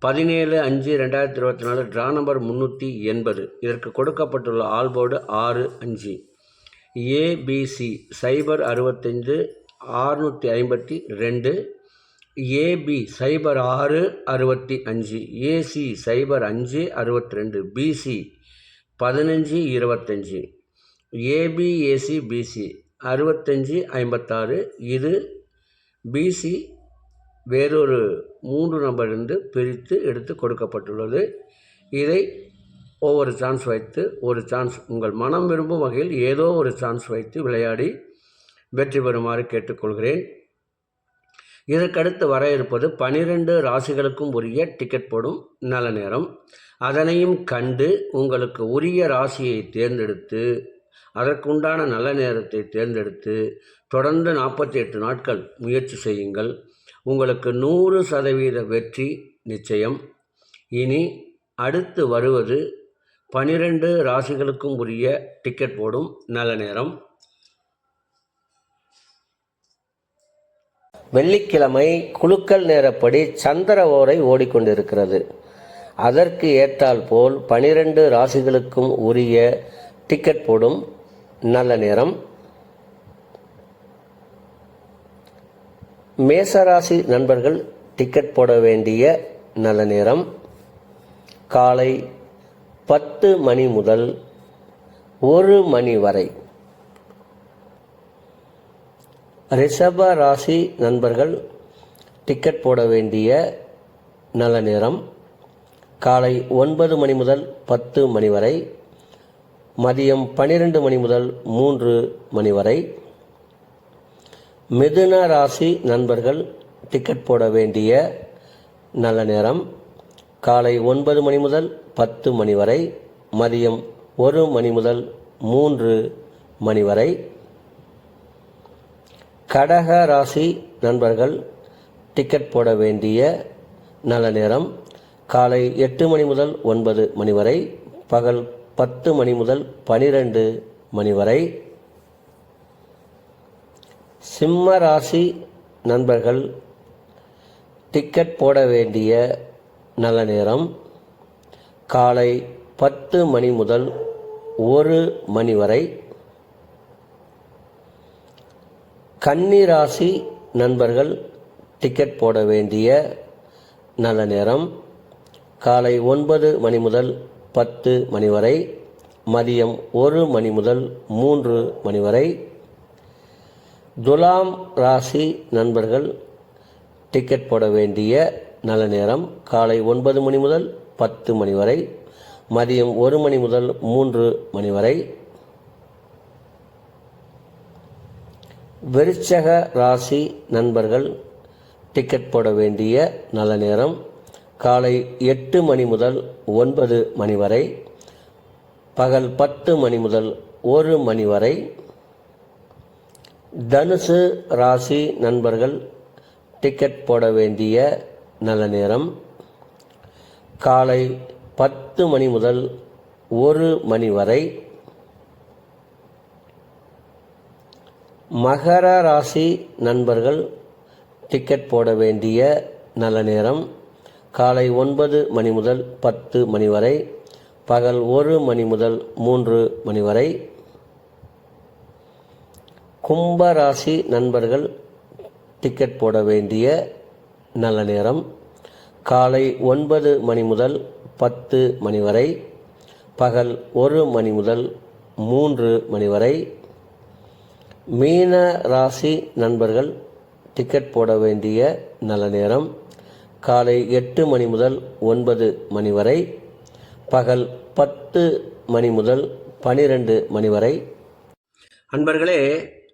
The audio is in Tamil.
பதினேழு அஞ்சு ரெண்டாயிரத்தி இருபத்தி நாலு ட்ரா நம்பர் முந்நூற்றி எண்பது. இதற்கு கொடுக்கப்பட்டுள்ள ஆல்போர்டு ஆறு அஞ்சு. ஏபிசி சைபர் அறுபத்தஞ்சு ஆறுநூற்றி ஐம்பத்தி ரெண்டு. ஏபி சைபர் ஆறு அறுபத்தி அஞ்சு. ஏசி சைபர் அஞ்சு அறுபத்தி ரெண்டு. பிசி பதினஞ்சு இருபத்தஞ்சி. ஏபிஏசி பிசி அறுபத்தஞ்சி ஐம்பத்தாறு. இது பிசி வேறொரு மூன்று நம்பரிலிருந்து பிரித்து எடுத்து கொடுக்கப்பட்டுள்ளது. இதை ஒவ்வொரு சான்ஸ் வைத்து ஒரு சான்ஸ் உங்கள் மனம் விரும்பும் வகையில் ஏதோ ஒரு சான்ஸ் வைத்து விளையாடி வெற்றி பெறுமாறு கேட்டுக்கொள்கிறேன். இதற்கடுத்து வர இருப்பது பனிரெண்டு ராசிகளுக்கும் உரிய டிக்கெட் போடும் நல்ல நேரம். அதனையும் கண்டு உங்களுக்கு உரிய ராசியை தேர்ந்தெடுத்து அதற்குண்டான நல்ல நேரத்தை தேர்ந்தெடுத்து தொடர்ந்து நாற்பத்தி எட்டு நாட்கள் முயற்சி செய்யுங்கள். உங்களுக்கு நூறு சதவீத வெற்றி நிச்சயம். இனி அடுத்து வருவது பனிரெண்டு ராசிகளுக்கும் உரிய டிக்கெட் போடும் நல்ல நேரம். வெள்ளிக்கிழமை குழுக்கள் நேரப்படி சந்திர ஓரை ஓடிக்கொண்டிருக்கிறது. அதற்கு ஏற்றால் போல் பனிரெண்டு ராசிகளுக்கும் உரிய டிக்கெட் போடும் நல்ல நேரம். மேசராசி நண்பர்கள் டிக்கெட் போட வேண்டிய நல்ல நேரம். காலை பத்து மணி முதல் ஒரு மணி வரை. ரிஷப ராசி நண்பர்கள் டிக்கெட் போட வேண்டிய நல்ல நேரம். காலை ஒன்பது மணி முதல் பத்து மணி வரை. மதியம் பன்னிரெண்டு மணி முதல் மூன்று மணி வரை. மிதுன ராசி நண்பர்கள் டிக்கெட் போட வேண்டிய நல்ல நேரம். காலை ஒன்பது மணி முதல் பத்து மணி வரை மதியம் ஒரு மணி முதல் மூன்று மணி வரை. கடக ராசி நண்பர்கள் டிக்கெட் போட வேண்டிய நல்ல நேரம். காலை எட்டு மணி முதல் ஒன்பது மணி வரை பகல் பத்து மணி முதல் பனிரெண்டு மணி வரை. சிம்ம ராசி நண்பர்கள் டிக்கெட் போட வேண்டிய நல்ல நேரம். காலை பத்து மணி முதல் ஒரு மணி வரை. கன்னிராசி நண்பர்கள் டிக்கெட் போட வேண்டிய நல்ல நேரம். காலை ஒன்பது மணி முதல் பத்து மணி வரை. மதியம் ஒரு மணி முதல் மூன்று மணி வரை. துலாம் ராசி நண்பர்கள் டிக்கெட் போட வேண்டிய நல்ல நேரம். காலை ஒன்பது மணி முதல் பத்து மணி வரை. மதியம் ஒரு மணி முதல் மூன்று மணி வரை. விருச்சக ராசி நண்பர்கள் டிக்கெட் போட வேண்டிய நல்ல நேரம். காலை எட்டு மணி முதல் ஒன்பது மணி வரை. பகல் பத்து மணி முதல் ஒரு மணி வரை. தனுசு ராசி நண்பர்கள் டிக்கெட் போட வேண்டிய நல்ல நேரம். காலை பத்து மணி முதல் ஒரு மணி வரை மகர ராசி நண்பர்கள் டிக்கெட் போட வேண்டிய நல்ல நேரம். காலை ஒன்பது மணி முதல் பத்து மணி வரை பகல் ஒரு மணி முதல் மூன்று மணி வரை கும்பராசி நண்பர்கள் டிக்கெட் போட வேண்டிய நல்ல நேரம். காலை ஒன்பது மணி முதல் பத்து மணி வரை பகல் ஒரு மணி முதல் மூன்று மணி வரை. மீன ராசி நண்பர்கள் டிக்கெட் போட வேண்டிய நல்ல நேரம். காலை எட்டு மணி முதல் ஒன்பது மணி வரை பகல் பத்து மணி முதல் பனிரெண்டு மணி வரை. அன்பர்களே